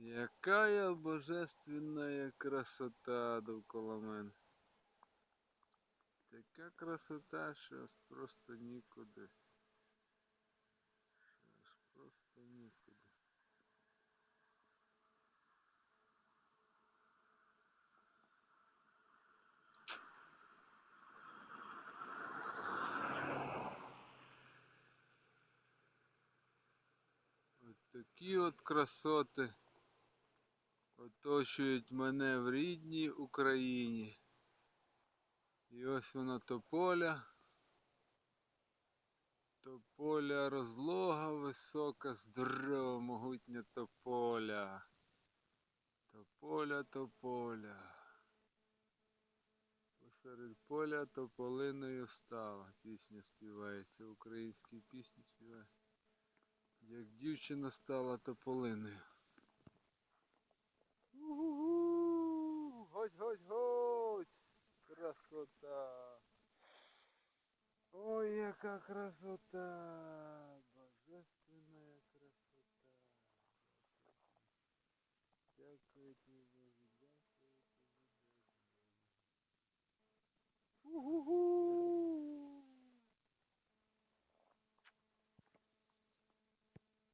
Якая божественная красота довкола мене. Така красота, що аж просто нікуди. Що просто нікуди. Ось такі от красоти оточують мене в рідній Україні. І ось воно тополя. Тополя розлога висока, здорова, могутня тополя. Тополя, тополя. Посеред поля тополиною стала. Пісня співається, українські пісні співає. Як дівчина стала тополиною. Ой, яка красота! Божественная красота! Дякую тобі,